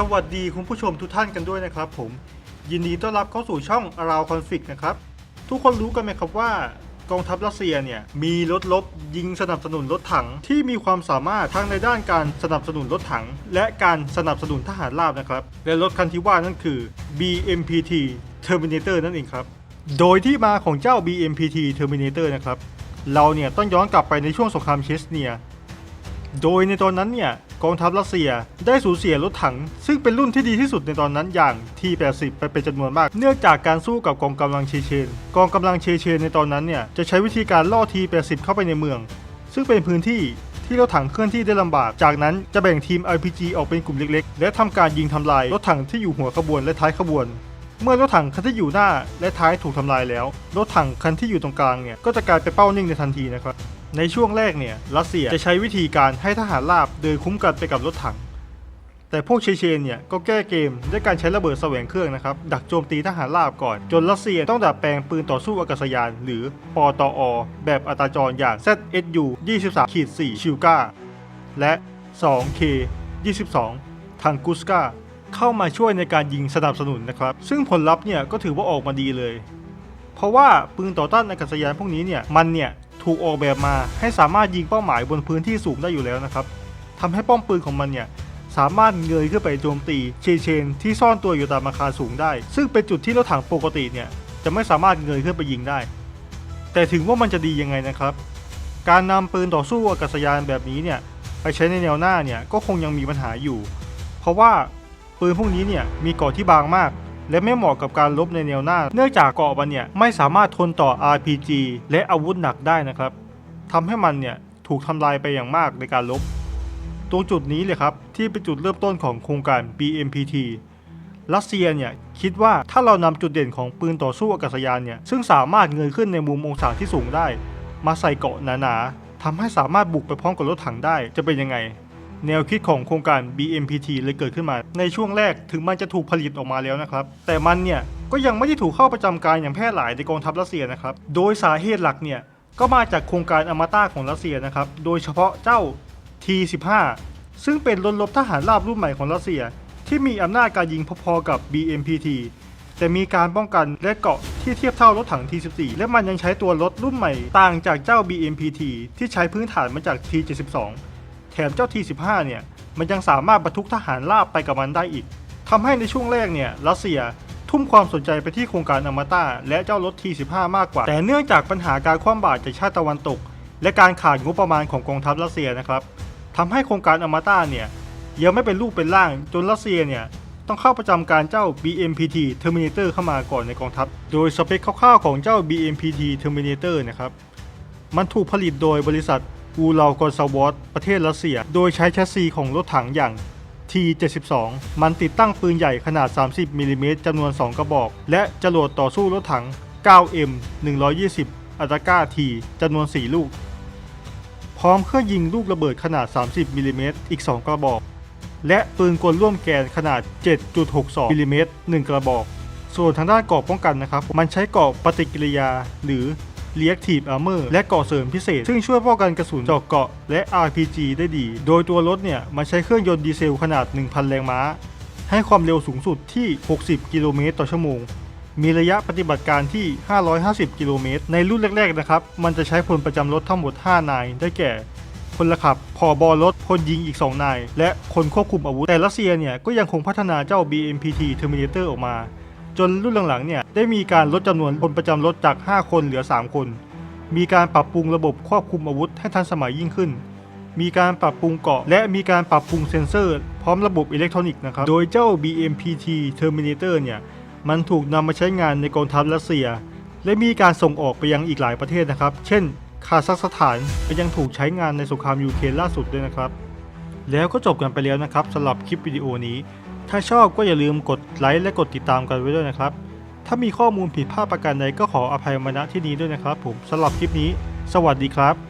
สวัสดีคุณผู้ชมทุกท่านกันด้วยนะครับผมยินดีต้อนรับเข้าสู่ช่อง Around Conflict นะครับ ทุกคนรู้กันไหมครับว่ากองทัพรัสเซียเนี่ยมีรถลบยิงสนับสนุนรถถังที่มีความสามารถทั้งในด้านการสนับสนุนรถถัง และการสนับสนุนทหารราบนะครับ และรถคันที่ว่านั่นคือ BMPT Terminator นั่นเองครับ โดยที่มาของเจ้า BMPT Terminator นะครับเราเนี่ยต้องย้อนกลับไปในช่วงสงครามเชสเนีย โดยในตอนนั้นเนี่ยกองทัพรัสเซียได้สูญเสียรถถัง ซึ่งเป็นรุ่นที่ดีที่สุดในตอนนั้นอย่าง T80 ไปเป็นจำนวนมาก เนื่องจากการสู้กับกองกำลังเชเชน กองกำลังเชเชนในตอนนั้นเนี่ยจะใช้วิธีการล่อ T80 เข้าไปในเมือง ซึ่งเป็นพื้นที่ที่รถถังเคลื่อนที่ได้ลำบาก จากนั้นจะแบ่งทีม RPG ออกเป็นกลุ่มเล็กๆ และทำการยิงทำลายรถถังที่อยู่หัวขบวนและท้ายขบวน เมื่อรถถังคันที่อยู่หน้าและท้ายถูกทำลายแล้ว รถถังคันที่อยู่ตรงกลางเนี่ยก็จะกลายเป็นเป้านิ่งในทันทีนะครับ ในช่วงแรกเนี่ยรัสเซียจะใช้วิธีการให้ทหารราบเดินคุ้มกันไปกับรถถัง แต่พวกเชเชนเนี่ยก็แก้เกมด้วยการใช้ระเบิดแสวงเครื่องนะครับ ดักโจมตีทหารราบก่อน จนรัสเซียต้องดัดแปลงปืนต่อสู้อากาศยาน หรือปตอแบบอัตราจรอย่าง ZSU 23-4 ชิวกาและ 2K 22 ทังกุสกาเข้ามาช่วยในการยิงสนับสนุนนะครับ ซึ่งผลลัพธ์เนี่ยก็ถือว่าออกมาดีเลย เพราะว่าปืนต่อต้านอากาศยานพวกนี้เนี่ยมันเนี่ย ถูกออกแบบมาให้สามารถยิงเป้าหมายบนพื้นที่สูงได้อยู่แล้วนะครับทำให้ป้อมปืนของมันเนี่ยสามารถเงยขึ้นไปโจมตีเชเชน ที่ซ่อนตัวอยู่ตามอาคารสูงได้ ซึ่งเป็นจุดที่รถถังปกติเนี่ยจะไม่สามารถเงยขึ้นไปยิงได้ แต่ถึงว่ามันจะดียังไงนะครับ การนำปืนต่อสู้อากาศยานแบบนี้เนี่ยไปใช้ในแนวหน้าเนี่ยก็คงยังมีปัญหาอยู่ เพราะว่าปืนพวกนี้เนี่ยมีเกาะที่บางมาก และไม่เหมาะกับการลบในแนวหน้า เนื่องจากเกาะมันเนี่ยไม่สามารถทนต่อ RPG และอาวุธหนักได้นะครับทำให้มันเนี่ยถูกทำลายไปอย่างมากในการลบ ตรงจุดนี้เลยครับที่เป็นจุดเริ่มต้นของโครงการ BMPT รัสเซียเนี่ยคิดว่าถ้าเรานำจุดเด่นของปืนต่อสู้อากาศยานเนี่ยซึ่งสามารถเงยขึ้นในมุมองศาที่สูงได้ มาใส่เกาะหนาๆทำให้สามารถบุกไปพร้อมกับรถถังได้จะเป็นยังไง แนวคิดของโครงการ BMPT เลยเกิดขึ้นมา ในช่วงแรกถึงมันจะถูกผลิตออกมาแล้วนะครับ แต่มันเนี่ยก็ยังไม่ได้ถูกเข้าประจำการอย่างแพร่หลายในกองทัพรัสเซียนะครับ โดยสาเหตุหลักเนี่ยก็มาจากโครงการอมาตะของรัสเซียนะครับ โดยเฉพาะเจ้า T15 ซึ่งเป็นรถรบทหารราบรุ่นใหม่ของรัสเซีย ที่มีอำนาจการยิงพอๆกับ BMPT แต่มีการป้องกันและเกราะที่เทียบเท่ารถถัง T14 และมันยังใช้ตัวรถรุ่นใหม่ ต่างจากเจ้า BMPT ที่ใช้พื้นฐานมาจาก T72 แถมเจ้า T15 เนี่ยมันยังสามารถบรรทุกทหารราบไปกับมันได้อีกทำให้ในช่วงแรกเนี่ยรัสเซียทุ่มความสนใจไปที่โครงการอมตะและเจ้ารถ T15 มากกว่า แต่เนื่องจากปัญหาการคว่ำบาตรจากชาติตะวันตก และการขาดงบประมาณของกองทัพรัสเซียนะครับทำให้โครงการอมตะเนี่ยยังไม่เป็นรูปเป็นร่างจนรัสเซียเนี่ยต้องเข้าประจำการเจ้า BMPT Terminator เข้ามาก่อนในกองทัพ โดยสเปคคร่าวๆของเจ้า BMPT Terminator นะครับ มันถูกผลิตโดยบริษัท อูลาวกอนซาวอตประเทศรัสเซีย โดยใช้แชสซีของรถถังอย่าง T72 มันติดตั้งปืนใหญ่ขนาด 30มิลลิเมตรจำนวน 2 กระบอก และจรวดต่อสู้รถถัง 9M 120 อัตาก้า T จำนวน 4 ลูก พร้อมเครื่องยิงลูกระเบิดขนาด 30มิลลิเมตรอีก 2 กระบอก และปืนกลร่วมแกนขนาด 7.62มิลลิเมตร1กระบอก ส่วนทางด้านกราะป้องกันนะครับ มันใช้กราะปฏิกิริยาหรือ Reactive Armor และเกาะเสริมพิเศษ ซึ่งช่วยป้องกันกระสุนเจาะเกาะและ RPG ได้ดี โดยตัวรถเนี่ยมันใช้เครื่องยนต์ดีเซลขนาด 1,000 แรงม้า ให้ความเร็วสูงสุดที่ 60 กิโลเมตรต่อชั่วโมง มีระยะปฏิบัติการที่ 550 กิโลเมตร ในรุ่นแรกๆนะครับ มันจะใช้พลประจำรถทั้งหมด 5 นาย ได้แก่พลขับพอบอรถ พลยิงอีก 2 นาย และคนควบคุมอาวุธ แต่รัสเซียเนี่ยก็ยังคงพัฒนาเจ้า BMPT Terminator ออกมา จนรุ่นหลังๆเนี่ยได้มีการลดจำนวนพลประจำรถจาก 5 คนเหลือ 3 คน มีการปรับปรุงระบบควบคุมอาวุธให้ทันสมัยยิ่งขึ้น มีการปรับปรุงเกาะ และมีการปรับปรุงเซ็นเซอร์ พร้อมระบบอิเล็กทรอนิกส์นะครับ โดยเจ้า BMPT Terminator เนี่ยมันถูกนำมาใช้งานในกองทัพรัสเซีย และมีการส่งออกไปยังอีกหลายประเทศนะครับ เช่น คาซัคสถานก็ยังถูกใช้งานในสงครามยูเครนล่าสุดด้วยนะครับ แล้วก็จบกันไปแล้วนะครับสำหรับคลิปวิดีโอนี้ ถ้าชอบก็อย่าลืมกดไลค์และกดติดตามกันไว้ด้วยนะครับ ถ้ามีข้อมูลผิดพลาดประการใดก็ขออภัยมาณที่นี้ด้วยนะครับผมสำหรับคลิปนี้ สวัสดีครับ